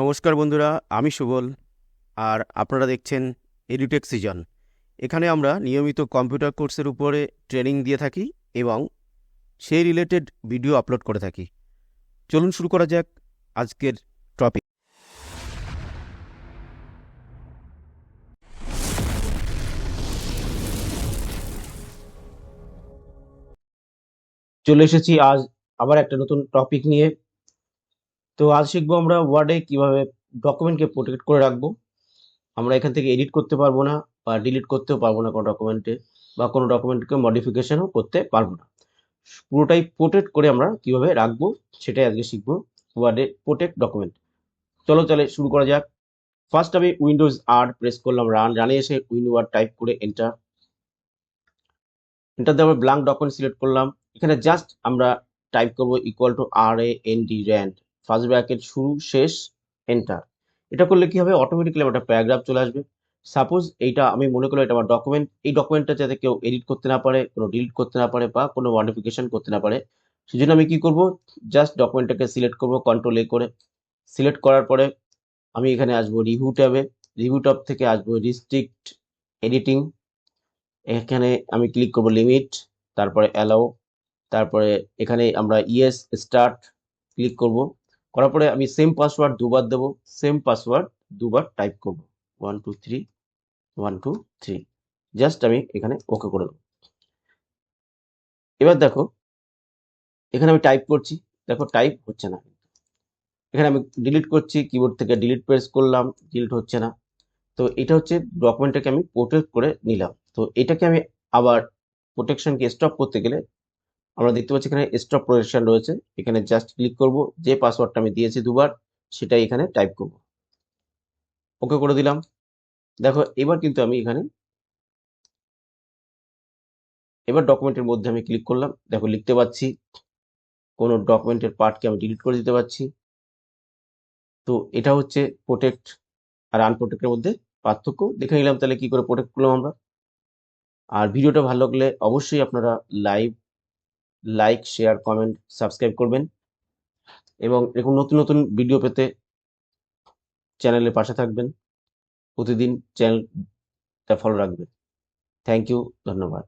নমস্কার বন্ধুরা, আমি সুবল আর আপনারা দেখছেন এডুটেক সিজন এখানে আমরা নিয়মিত কম্পিউটার কোর্সের উপরে ট্রেনিং দিয়ে থাকি এবং সেই রিলেটেড ভিডিও আপলোড করে থাকি। চলুন শুরু করা যাক আজকের টপিক। চলে এসেছি আজ আবার একটা নতুন টপিক নিয়ে। তো আজ শিখব আমরা ওয়ার্ডে কীভাবে ডকুমেন্টকে প্রোটেক্ট করে রাখব। আমরা এখান থেকে এডিট করতে পারব না বা ডিলিট করতেও পারব না কোনো ডকুমেন্টে বা কোনো ডকুমেন্টকে মডিফিকেশনও করতে পারব না। পুরোটাই প্রোটেক্ট করে আমরা কীভাবে রাখব সেটাই আজকে শিখব ওয়ার্ডে প্রোটেক্ট ডকুমেন্ট চলো চলে শুরু করা যাক। ফার্স্ট আমি উইন্ডোজ আর প্রেস করলাম রান রানে এসে উইন্ডো আর টাইপ করে এন্টার এন্টার দেওয়ার ব্ল্যাঙ্ক ডকুমেন্ট সিলেক্ট করলাম। এখানে জাস্ট আমরা টাইপ করব equal to R A N D rand first bracket শুরু, শেষ এন্টার এটা করলে কি হবে? অটোমেটিক্যালি একটা প্যারাগ্রাফ চলে আসবে। সাপোজ এইটা আমি মনে করলাম এটা আমার ডকুমেন্ট এই ডকুমেন্টটা যাতে কেউ এডিট করতে না পারে, কোনো ডিলিট করতে না পারে বা কোনো মডিফিকেশন করতে না পারে, সেজন্য আমি কি করব? জাস্ট ডকুমেন্টটাকে সিলেক্ট করব কন্ট্রোল এ করে। সিলেক্ট করার পরে আমি এখানে আসব রিভিউ ট্যাবে। রিভিউ ট্যাব থেকে আসব রিস্ট্রিক্ট এডিটিং এখানে আমি ক্লিক করব লিমিট তারপরে অ্যালাউ তারপরে এখানে আমরা ইয়েস স্টার্ট ক্লিক করব। করার পরে আমি সেম পাসওয়ার্ড দুবার দেবো সেম পাসওয়ার্ড দুবার টাইপ করব। One two three one two three just আমি এখানে ওকে করে দেবো। এবার দেখো, এখানে আমি টাইপ করছি, দেখো টাইপ হচ্ছে না। এখানে আমি ডিলিট করছি কিবোর্ড থেকে ডিলিট প্রেস করলাম ডিলিট হচ্ছে না। তো এটা হচ্ছে ডকুমেন্টটাকে আমি প্রোটেক্ট করে নিলাম। তো এটাকে আমি আবার প্রোটেকশনকে স্টপ করতে গেলে আমরা দেখতে পাচ্ছি এখানে স্টপ প্রোটেকশন রয়েছে। এখানে জাস্ট ক্লিক করব। যে পাসওয়ার্ডটা আমি দিয়েছি দুবার, সেটাই এখানে টাইপ করব। ওকে করে দিলাম। দেখো, এবার কিন্তু আমি এখানে এবার ডকুমেন্টের মধ্যে আমি ক্লিক করলাম। দেখো, লিখতে পাচ্ছি। কোনো ডকুমেন্টের পার্টকে আমি ডিলিট করে দিতে পারছি। তো এটা হচ্ছে প্রোটেক্ট আর আনপ্রোটেক্টের মধ্যে পার্থক্য। দেখে নিলাম তাহলে কি করে প্রোটেক্ট করলাম আমরা। আর ভিডিওটা ভালো লাগলে অবশ্যই আপনারা live like share comment subscribe করবেন। এবং এরকম নতুন নতুন ভিডিও পেতে চ্যানেলের পাশে থাকবেন। প্রতিদিন চ্যানেলটা ফলো রাখবেন। থ্যাংক ইউ ধন্যবাদ।